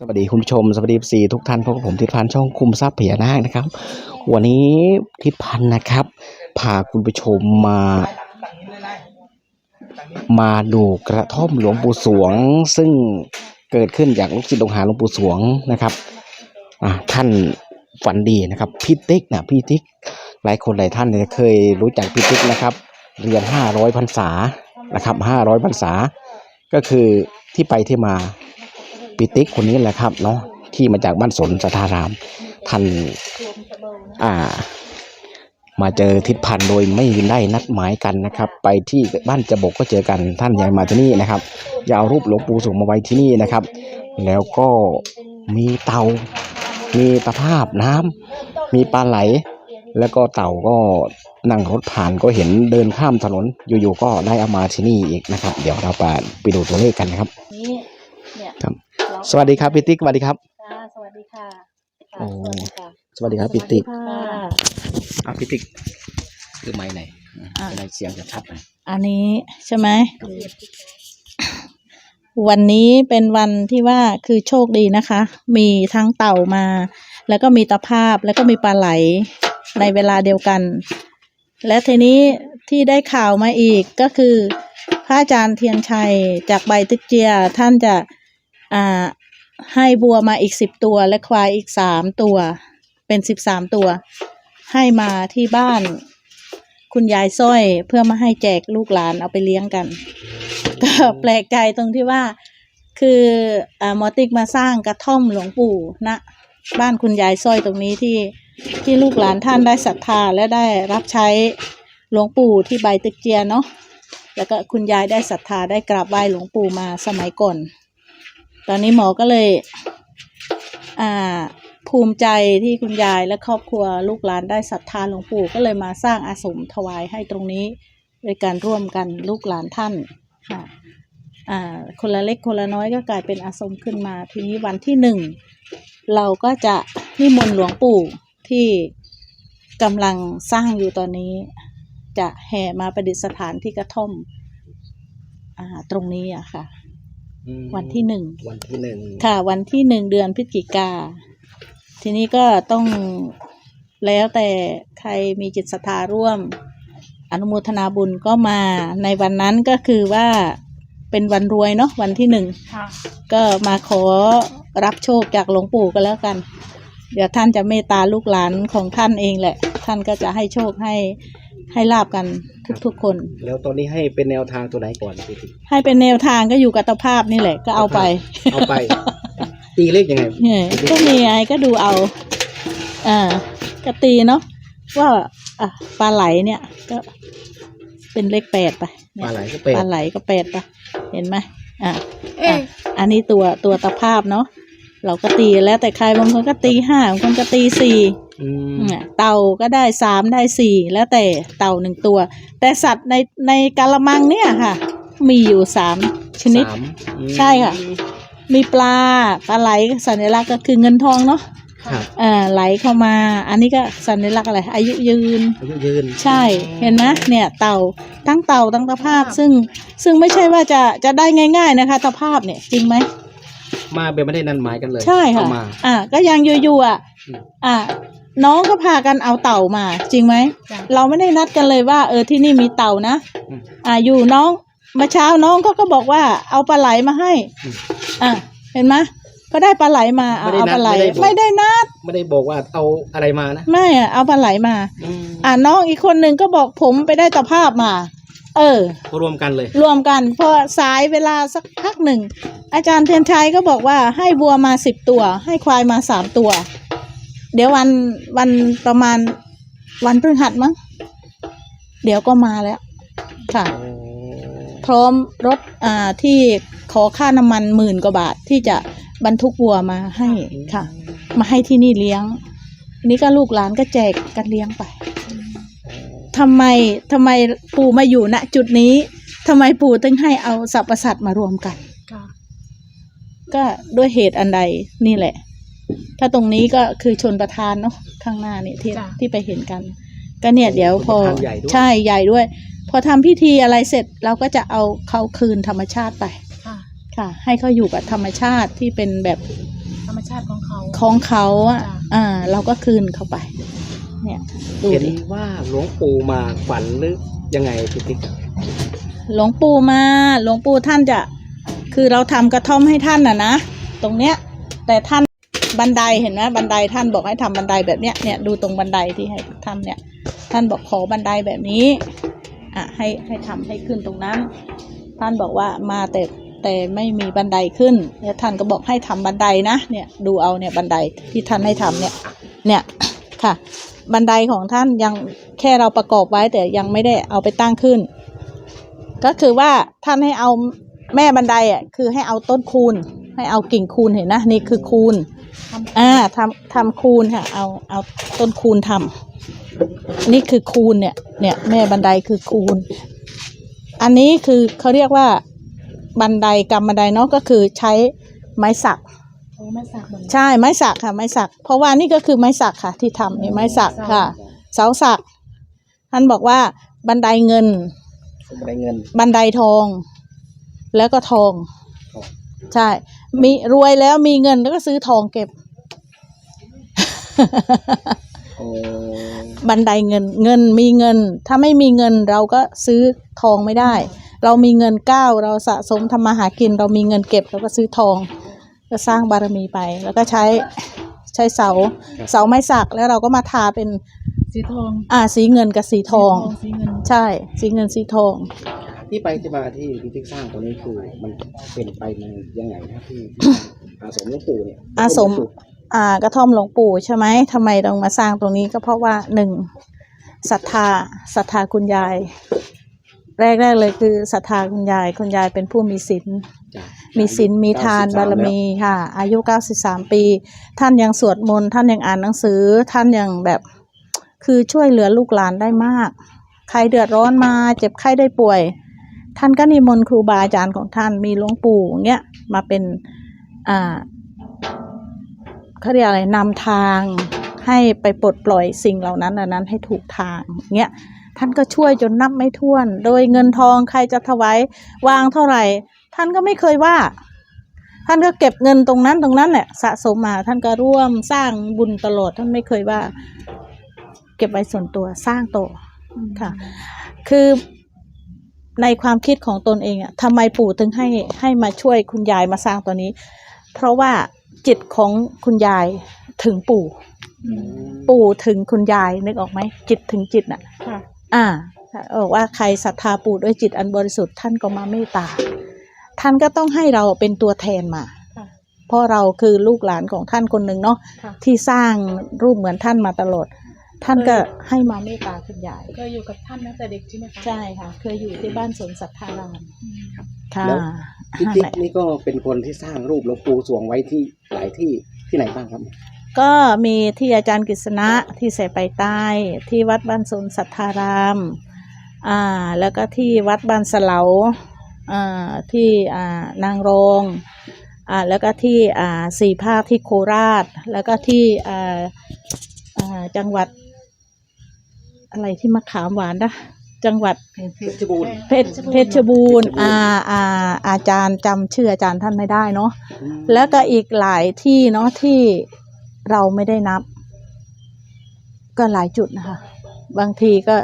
สวัสดีคุณผู้ชมสวัสดีสีทุกท่านพบกับผมทิศพันธ์ช่องคุมทรัพย์พญานาคนะครับ วันนี้ทิศพันธ์นะครับพาคุณผู้ชมมา มาดูกระท่อมหลวงปู่สวง ซึ่งเกิดขึ้นจากลูกศิษย์ลูกหาหลวงปู่สวงนะครับอะท่านฝันดีนะครับพี่ติ๊กนะพี่ติ๊กหลายคนหลายท่านเนี่ยเคยรู้จักพี่ติ๊กนะครับ เรียนห้าร้อยพรรษานะครับห้าร้อยพรรษา ก็คือที่ไปที่มา ปิติกคนนี้แหละครับเนาะที่มาจากบ้านสนสัทธาราม ท่านอ่า มาเจอทิศพันธ์โดยไม่ได้นัดหมายกันนะครับ ไปที่บ้านจบกก็เจอกันท่านยายมาที่นี่นะครับอย่าเอารูปหลวงปู่ส่งมาไว้ที่นี่นะครับ แล้วก็มีเตา มีตะภาพน้ำมีปลาไหล แล้วก็เต่าก็นั่งรถผ่านก็เห็นเดินข้ามถนนอยู่ๆก็ได้เอามาที่นี่อีกนะครับ เดี๋ยวเราไปไปดูตัวเลขกันนะครับ สวัสดีครับพี่ติ๊กสวัสดีครับค่ะ สวัสดีค่ะค่ะโอ้สวัสดีค่ะสวัสดีครับพี่ติ๊กค่ะ อะพี่ติ๊กคือไม้ไหนอะ จะได้เสียงจะชัดหน่อยอันนี้ใช่ไหม วันนี้เป็นวันที่ว่าคือโชคดีนะคะ มีทั้งเต่ามา แล้วก็มีตะภาพแล้วก็มีปลาไหลในเวลาเดียวกัน และทีนี้ที่ได้ข่าวมาอีกก็คือ พระอาจารย์เทียนชัยจากใบตึกเจียท่านจะอ่า ให้บัวมาอีกสิบตัวและควายอีกสามตัว เป็นสิบสามตัว ให้มาที่บ้าน คุณยายสร้อยเพื่อมาให้แจกลูกหลานเอาไปเลี้ยงกัน ก็แปลกใจตรงที่ว่า คืออ่ามอติกมาสร้างกระท่อมหลวงปู่ณบ้านคุณยายสร้อยตรงนี้ที่ที่ลูกหลานท่านได้ศรัทธาและได้รับใช้หลวงปู่ที่ใบตึกเจียเนาะแล้วก็คุณยายได้ศรัทธาได้กราบไหว้หลวงปู่มาสมัยก่อน ตอนนี้หมอก็เลย อ่า ภูมิใจที่คุณยายและครอบครัวลูกหลานได้ศรัทธาหลวงปู่ก็เลยมาสร้างอาสมถวายให้ตรงนี้โดยการร่วมกันลูกหลานท่านค่ะอ่าคนละเล็กคนละน้อยก็กลายเป็นอาสมขึ้นมา ทีนี้วันที่หนึ่งเราก็จะนิมนต์หลวงปู่ที่กำลังสร้างอยู่ตอนนี้ จะแห่มาประดิษฐานที่กระท่อมอตรงนี้อะค่ะ อืมวันที่หนึ่ง วันที่หนึ่งค่ะ วันที่หนึ่งเดือนพฤศจิกา ทีนี้ก็ต้องแล้วแต่ใครมีจิตศรัทธาร่วม อนุโมทนาบุญก็มาในวันนั้นก็คือว่าเป็นวันรวยเนาะวันที่หนึ่ง ค่ะก็มาขอรับโชคจากหลวงปู่ก็แล้วกัน เดี๋ยวท่านจะเมตตาลูกหลานของท่านเองแหละ ท่านก็จะให้โชคให้ให้ลาบกัน ทุกๆคน แล้วตอนนี้ให้เป็นแนวทางตัวไหนก่อนพี่ติ๊กให้เป็นแนวทางก็อยู่กับตภาพนี่แหละก็เอาไปเอาไป ตีเลขยังไงเนี่ยก็มีไงก็ดูเอาอ่าก็ตีเนาะว่าอะปลาไหลเนี่ย ก็เป็นเลขแปดไปปเนี่ยลาไหลก็เป็นปลาไหลก็แปดไปเห็นไหมอะอะอันนี้ตัวตัวตะภาพเนาะ เราก็ตีแล้วแต่ใครบางคนก็ตีห้าบางคนก็ตีสี่อืมเนี่ยเต่าก็ได้สามได้สี่แล้วแต่เต่าหนึ่งตัว แต่สัตว์ในในกาละมังเนี่ยค่ะ มีอยู่สามชนิดสามอืมใช่ค่ะ มีปลาปลาไหลสัญลักษณ์ก็คือเงินทองเนาะครับเอ่อไหลเข้ามา อันนี้ก็สัญลักษณ์อะไร อายุยืนอายุยืน ใช่เห็นไหมเนี่ย เต่าทั้งเต่าทั้งตะภาพซึ่งซึ่งไม่ใช่ว่าจะจะได้ง่าย ๆนะคะ ตะภาพเนี่ยจริงไหม มาแบบไม่ได้นันหมายกันเลยใช่ค่ะเอามา อ่าก็ยังอยู่ๆอะอืม อ่าน้องก็พากันเอาเต่ามา จริงไหมจ้ะ เราไม่ได้นัดกันเลยว่า เออที่นี่มีเต่านะอืม อ่าอยู่น้องเมื่อเช้าน้องก็ก็บอกว่าเอาปลาไหลมาให้อืม อ่าเห็นไหมก็ได้ปลาไหลมาเอาไม่ได้เอาปลาไหลนัดไม่ไม่ได้ได้บอกนัดไม่ได้บอกว่าเอาอะไรมานะไม่อะเอาปลาไหลมา อืมอ่าน้องอีกคนหนึ่งก็บอกผมไปได้ตะภาพมา เออ รวมกันเลย รวมกันพอสายเวลาสักพักหนึ่ง อาจารย์เทียนชัยก็บอกว่าให้วัวมาสิบตัว ให้ควายมาสามตัว เดี๋ยววันวันประมาณวันพฤหัสมั้งเดี๋ยวก็มาแล้ว ค่ะ พร้อมรถอ่าที่ขอค่าน้ำมันหมื่นกว่าบาทที่จะบรรทุกวัวมาให้ค่ะ มาให้ที่นี่เลี้ยง นี่ก็ลูกหลานก็แจกกันเลี้ยงไป ทำไมทำไมปู่มาอยู่ณจุดนี้ทำไมปู่ถึงให้เอาสรรพสัตว์มารวมกัน ค่ะก็ด้วยเหตุอันใดนี่แหละ ถ้าตรงนี้ก็คือชนประธานเนาะข้างหน้าเนี่ยที่จ้ะ ที่ไปเห็นกัน ก็เนี่ยเดี๋ยวพอชนประธานใหญ่ด้วย ใช่ใหญ่ด้วย พอทำพิธีอะไรเสร็จเราก็จะเอาเขาคืนธรรมชาติไป ค่ะ ค่ะ ให้เขาอยู่กับธรรมชาติที่เป็นแบบธรรมชาติของเขา ของเขาอะจ้ะ อ่า เราก็คืนเข้าไป เนี่ยดูเห็นดิว่าหลวงปู่มาฝันหรือยังไงพี่ติ๊กหลวงปู่มาหลวงปู่ท่านจะคือเราทำกระท่อมให้ท่านน่ะนะตรงเนี้ย แต่ท่านบันไดเห็นไหมบันไดท่านบอกให้ทำบันไดแบบเนี้ยเนี่ยดูตรงบันไดที่ให้ทำเนี่ย ท่านบอกขอบันไดแบบนี้อะให้ให้ทำให้ขึ้นตรงนั้น ท่านบอกว่ามาแต่แต่ไม่มีบันไดขึ้นแล้วท่านก็บอกให้ทำบันไดนะเนี่ยดูเอาเนี่ยบันไดที่ท่านให้ทำเนี่ยเนี่ยค่ะ บันไดของท่านยังแค่เราประกอบไว้แต่ยังไม่ได้เอาไปตั้งขึ้น ก็คือว่าท่านให้เอาแม่บันไดอะคือให้เอาต้นคูณ ให้เอากิ่งคูณเห็นนะนี่คือคูณทำอ่าทำทำคูณค่ะ เอาเอาต้นคูณทำนี่คือคูณเนี่ยเนี่ยแม่บันไดคือคูณ อันนี้คือเขาเรียกว่าบันไดกำบันไดเนาะก็คือใช้ไม้สัก โอ้แม่สักเหมือนใช่ไม้สักค่ะ ไม้สัก เพราะว่านี่ก็คือไม้สักค่ะ ที่ทำนี่ไม้สักค่ะ เสาสัก ท่านบอกว่าบันไดเงินผมได้เงิน บันไดทอง แล้วก็ทอง ทอง ใช่ มีรวยแล้วมีเงินแล้วก็ซื้อทองเก็บ โอ้บันไดเงิน เงินมีเงิน ถ้าไม่มีเงินเราก็ซื้อทองไม่ได้ เรามีเงินก้าวเราสะสมทำมาหากิน เรามีเงินเก็บเราก็ซื้อทอง ก็สร้างบารมีไป แล้วก็ใช้ใช้เสาเสาไม้สักแล้วเราก็มาทาเป็นสีทองอ่าสีเงินกับสีทอง สีเงินใช่ สีเงินสีทอง ที่ไปที่มาที่พี่ติ๊กสร้างตัวนี้คือมันเป็นไปมันยังไงนะที่ที่อาสมหลวงปู่เนี่ยอาสม อ่ากระท่อมหลวงปู่ใช่ไหมทำไมต้องมาสร้างตรงนี้ก็เพราะว่าหนึ่งศรัทธาศรัทธาคุณยาย แรกๆเลยคือศรัทธาคุณยาย คุณยายเป็นผู้มีศีลจ้ะ มีศีลมีทาน93บารมีค่ะ อายุ 93 ปี ท่านยังสวดมนต์ท่านยังอ่านหนังสือ ท่านยังแบบคือช่วยเหลือลูกหลานได้มาก ใครเดือดร้อนมาเจ็บไข้ได้ป่วย ท่านก็นิมนต์ครูบาอาจารย์ของท่านมีหลวงปู่เงี้ยมาเป็นอ่าเขาเรียกอะไรนำทางให้ไปปลดปล่อยสิ่งเหล่านั้นเหล่านั้นให้ถูกทางเงี้ยท่านก็ช่วยจนนับไม่ถ้วน โดยเงินทองใครจะถวายวางเท่าไหร่ ท่านก็ไม่เคยว่า ท่านก็เก็บเงินตรงนั้นตรงนั้นแหละสะสมมาท่านก็ร่วมสร้างบุญตลอดท่านไม่เคยว่า เก็บไว้ส่วนตัวสร้างโตอค่ะ คือในความคิดของตนเองอะทำไมปู่ถึงให้ให้มาช่วยคุณยายมาสร้างตัวนี้ เพราะว่าจิตของคุณยายถึงปู่อืมปู่ถึงคุณยายนึกออกไหมจิตถึงจิตน่ะค่ะอ่าบอกว่าใครศรัทธาปู่ด้วยจิตอันบริสุทธิ์ท่านก็มาเมตตา ท่านก็ต้องให้เราเป็นตัวแทนมาค่ะเพราะเราคือลูกหลานของท่านคนหนึ่งเนาะค่ะ ที่สร้างรูปเหมือนท่านมาตลอด ท่านก็ให้มาเมตตาคุณยายเคยอยู่กับท่านตั้งแต่เด็กใช่ไหมคะใช่ค่ะ เคยอยู่ที่บ้านสวนสัทธารามอืมค่ะแล้ว พี่นั่นติ๊กแหละนี่ก็เป็นคนที่สร้างรูปหลวงปู่สวงไว้ที่หลายที่ที่ไหนบ้างครับ ก็มีที่อาจารย์กฤษณะที่เสไปใต้ที่วัดบ้านสนสัทธารามอ่าแล้วก็ที่วัดบ้านสะเหลาอ่า ที่อ่านางรองอ่าแล้วก็ที่อ่าสี่ภาคที่โคราช แล้วก็ที่อ่าอ่าจังหวัด อะไรที่มะขามหวานนะจังหวัดเพชรบูรณ์เพชรเพชรบูรณ์อ่าอ่าอาจารย์จำชื่ออาจารย์ท่านไม่ได้เนาะแล้วก็อีกหลายที่เนาะที่เราไม่ได้นับ ก็หลายจุดนะคะ บางทีก็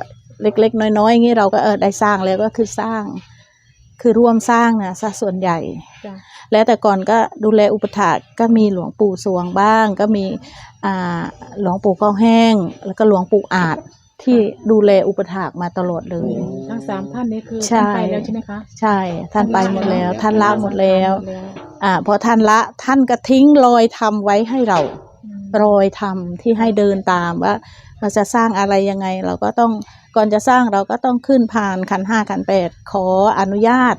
เล็กๆ น้อยๆอย่างนี้เราก็เออได้สร้างแล้วก็คือสร้าง คือร่วมสร้างนะซะส่วนใหญ่จ้ะแล้วแต่ก่อนก็ดูแลอุปถากก็มีหลวงปู่สวงบ้าง ก็มีอ่าหลวงปู่ก้าวแห้ง แล้วก็หลวงปู่อาจที่ดูแลอุปถากมาตลอดเลยทั้งสามท่านนี้คือใช่ท่านไปแล้วใช่ไหมคะใช่ท่านไปหมดแล้ว ท่านละหมดแล้วหมดแล้วอ่าพอท่านละท่านก็ทิ้งรอยทำไว้ให้เราอืมรอยทำที่ให้เดินตามว่า เราจะสร้างอะไรยังไง เราก็ต้องก่อนจะสร้างเราก็ต้องขึ้นผ่านขันห้าขันแปดขออนุญาต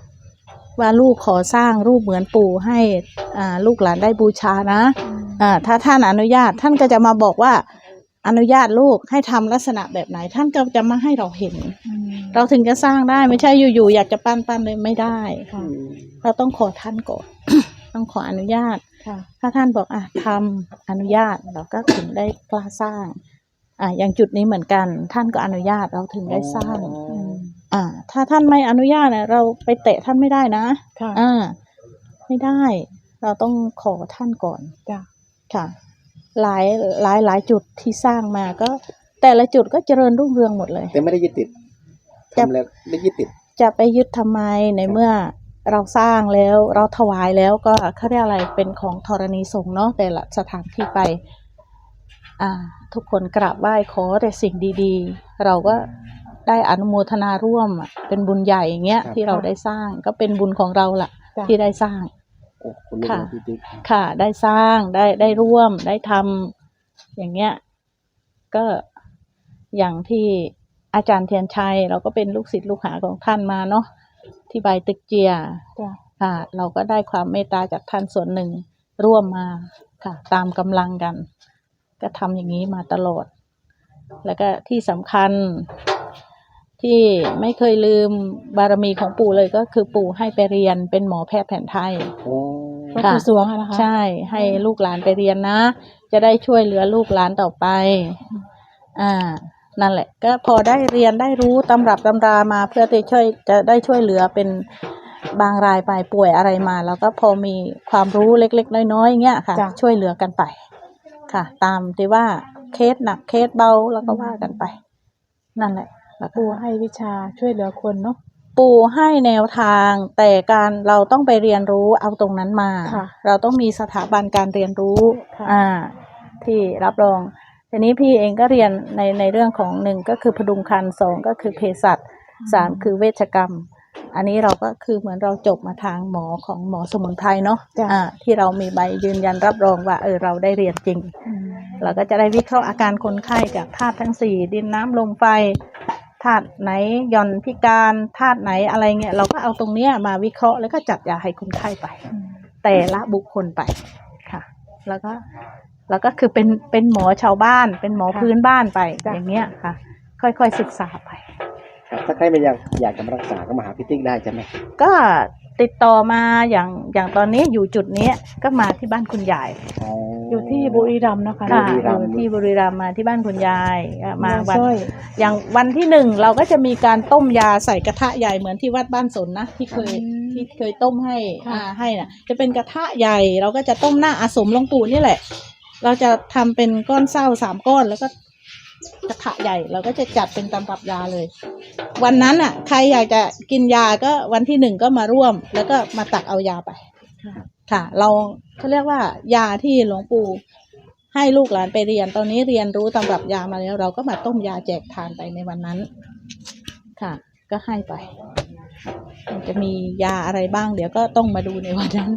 ว่าลูกขอสร้างรูปเหมือนปู่ให้อ่าลูกหลานได้บูชานะอ่าถ้าท่านอนุญาตท่านก็จะมาบอกว่าอนุญาตลูกให้ทำลักษณะแบบไหน ท่านก็จะมาให้เราเห็นอืมเราถึงจะสร้างได้ไม่ใช่อยู่ๆอยากจะปั้นปั้นเลยไม่ได้ค่ะเราต้องขอท่านก่อนต้องขออนุญาตค่ะถ้าท่านบอกอะทำอนุญาตเราก็ถึงได้กล้าสร้าง อ่าอย่างจุดนี้เหมือนกัน ท่านก็อนุญาตเราถึงได้สร้างอ๋ออื มอ่า ถ้าท่านไม่อนุญาตนะเราไปเตะท่านไม่ได้นะค่ะอ่าไม่ได้ เราต้องขอท่านก่อน จ้ะค่ะหลายหลายหลายจุดที่สร้างมาก็ แต่ละจุดก็เจริญรุ่งเรืองหมดเลย แต่ไม่ได้ยึดติดจะทำแล้วไม่ยึดติด จะไปยึดทำไมในเมื่อเราสร้างแล้วเราถวายแล้วก็เขาเรียกอะไรเป็นของธรณีสงฆ์เนาะแต่ละสถานที่ไปอ่า ทุกคนกราบไหว้ขอแต่สิ่งดีๆ เราก็ได้อนุโมทนาร่วมอะเป็นบุญใหญ่อย่างเงี้ยครับ ที่เราได้สร้างก็เป็นบุญของเราล่ะ จ้ะ ที่ได้สร้าง โอ้คุณลูกค่ะพี่ติ๊กค่ะ ได้สร้างได้ได้ร่วมได้ทำอย่างเงี้ยก็อย่างที่อาจารย์เทียนชัย เราก็เป็นลูกศิษย์ลูกหาของท่านมาเนาะที่ใบตึกเจีย จ้ะค่ะ เราก็ได้ความเมตตาจากท่านส่วนหนึ่งร่วมมาค่ะ ตามกำลังกัน ก็ทำอย่างนี้มาตลอด แล้วก็ที่สำคัญที่ไม่เคยลืมบารมีของปู่เลยก็คือปู่ให้ไปเรียนเป็นหมอแพทย์แผนไทยโอ้หลวงค่ะปู่สวงอะนะคะ ใช่ ให้ลูกหลานไปเรียนนะ จะได้ช่วยเหลือลูกหลานต่อไป อ่า นั่นแหละ ก็พอได้เรียนได้รู้ตำรับตำรามาเพื่อที่ช่วยจะได้ช่วยเหลือเป็นบางรายไปป่วยอะไรมา แล้วก็พอมีความรู้เล็ก ๆ น้อยๆอย่างเงี้ยค่ะ จ้ะ ช่วยเหลือกันไป ค่ะ ตามที่ว่าเคสหนักเคสเบาแล้วก็ว่ากันไป นั่นแหละแล้วก็ ปู่ให้วิชาช่วยเหลือคนเนาะปู่ให้แนวทางแต่การเราต้องไปเรียนรู้เอาตรงนั้นมา ค่ะเราต้องมีสถาบันการเรียนรู้ค่ะ อ่าที่รับรองทีนี้พี่เองก็เรียนในในเรื่องของหนึ่งก็คือพดุงคันสองก็คือเภสัชสามคือเวชกรรม อันนี้เราก็คือเหมือนเราจบมาทางหมอของหมอสมุนไพรเนาะจ้ะ อ่าที่เรามีใบยืนยันรับรองว่าเออเราได้เรียนจริงอืมเราก็จะได้วิเคราะห์อาการคนไข้จากธาตุทั้งสี่ดินน้ำลมไฟธาตุไหนหย่อนพิการธาตุไหนอะไรเงี้ยเราก็เอาตรงเนี้ยมาวิเคราะห์แล้วก็จัดยาให้คนไข้ไปอืมแต่ละบุคคลไปค่ะ แล้วก็แล้วก็คือเป็นเป็นหมอชาวบ้าน เป็นหมอพื้นบ้านไปอย่างเงี้ยค่ะ ค่อยๆศึกษาไปครับ ถ้าใครไม่อยากอยากจะมารักษาก็มาหาพี่ติ๊กได้ใช่ไหมก็ติดต่อมาอย่างอย่างตอนนี้อยู่จุดเนี้ยก็มาที่บ้านคุณยายอยู่ที่บุรีรัมย์นะคะค่ะบุรีอรัมย์ ยู่ที่บุรีรัมย์มาที่บ้านคุณยายอะมามาวันช่วยอย่างวันที่หนึ่งเราก็จะมีการต้มยาใส่กระทะใหญ่เหมือนที่วัดบ้านสนนะที่เคยอืมที่เคยต้มให้ค่ะอ่าให้น่ะ จะเป็นกระทะใหญ่ เราก็จะต้มหน้าอาสมหลวงปู่นี่แหละ เราจะทำเป็นก้อนเศร้าสามก้อนแล้วก็กระทะใหญ่ เราก็จะจัดเป็นตำรับยาเลย วันนั้นอะ ใครอยากจะกินยาก็วันที่หนึ่งก็มาร่วม แล้วก็มาตักเอายาไป ค่ะ เราเขาเรียกว่ายาที่หลวงปู่ให้ลูกหลานไปเรียน ตอนนี้เรียนรู้ตำรับยามาแล้ว เราก็มาต้มยาแจกทานไปในวันนั้น ค่ะ ก็ให้ไปมันจะมียาอะไรบ้าง เดี๋ยวก็ต้องมาดูในวันนั้น